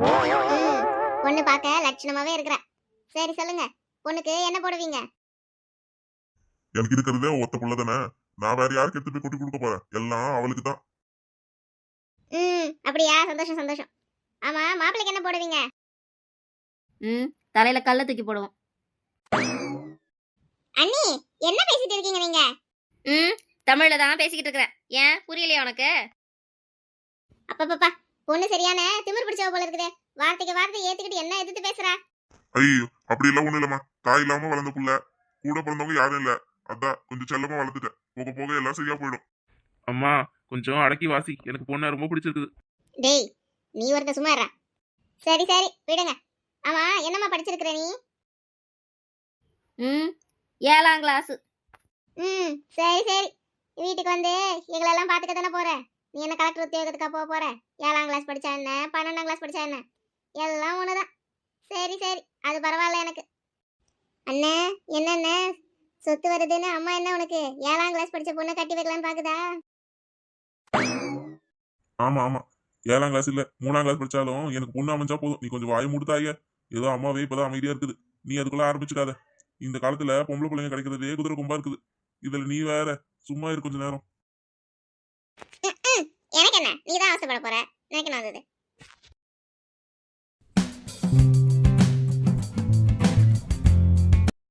பொண்ணு பார்க்க லட்சணமாவே இருக்கிற. சரி சொல்லுங்க பொண்ணுக்கு என்ன போடுவீங்க? எனக்கு இருக்கிறதே ஒத்த புள்ள தானே? நான் வேற யாருக்கு எடுத்து போய் கொட்டி கொடுக்க போறேன்? எல்லாம் அவளுக்கு தான். ம் அப்படியா? சந்தோஷம் சந்தோஷம். ஆமா மாப்பிள்ளைக்கு என்ன போடுவீங்க? ம் தலையில கல்ல தூக்கி போடுவோம். அண்ணி என்ன பேசிட்டு இருக்கீங்க நீங்க? ம் தமிழ்ல தான் பேசிக்கிட்டு இருக்கிறேன். ஏன் புரியலையா உனக்கு? அப்பப்பப்பா பொண்ணு சரியான திமிர் பிடிச்சவ போல இருக்குது. வார்த்தைக்கு வார்த்தை ஏத்துக்கிட்டு என்ன எதிர்த்து பேசுறா? ஐயோ அப்படி எல்லாம் ஒண்ணு இல்லம்மா. தாய் இல்லாம வளர்ந்த புள்ள. கூட பிறந்தவங்க யாரும் இல்ல. அதான் கொஞ்சம் செல்லமா வளர்த்துட்டேன். போக போக எல்லாம் சரியா போயிடும். அம்மா கொஞ்சம் அடக்கி வாசி. எனக்கு பொண்ணை ரொம்ப பிடிச்சிருக்குது. டேய் நீ ஒருத்த சும்மா இருடா. சரி சரி விடுங்க. ஆமா என்னம்மா படிச்சிருக்கிற நீ? ம் ஏழாம் கிளாஸ் ம் சரி சரி. வீட்டுக்கு வந்து எங்களெல்லாம் பார்த்துக்க தானே போற? நீ என்ன கலெக்டர் உத்தியோகத்துக்காக போக போற? ஏழாம் கிளாஸ் படிச்சா என்ன? பன்னெண்டாம் கிளாஸ் படிச்சா என்ன? எல்லாம் ஒண்ணுதான் சரி சரி. அது பரவாயில்ல எனக்கு. அண்ணே என்னண்ணே? சொத்து வருதுன்னு அம்மா என்ன உனக்கு? ஏழாம் கிளாஸ் படிச்ச பொண்ணை கட்டி வைக்கலான்னு பாக்குதா? ஆமா ஆமா. ஏழாம் கிளாஸ் இல்ல. மூணாம் கிளாஸ் படிச்சாலும் எனக்கு பொண்ணு அமைஞ்சா போதும். நீ கொஞ்சம் வாய் மூடுதாய ஏதோ அம்மாவே இப்பதான் அமைதியா இருக்குது. நீ அதுக்குள்ள ஆரம்பிச்சுக்காத. இந்த காலத்துல பொம்பளை பிள்ளைங்க கிடைக்கிறதே குதிரை கும்பா இருக்குது. இதுல நீ வேற. சும்மா இரு கொஞ்ச நேரம். எனக்கு என்ன? நீ தான் அவசரப்பட போற எனக்கு என்ன வந்தது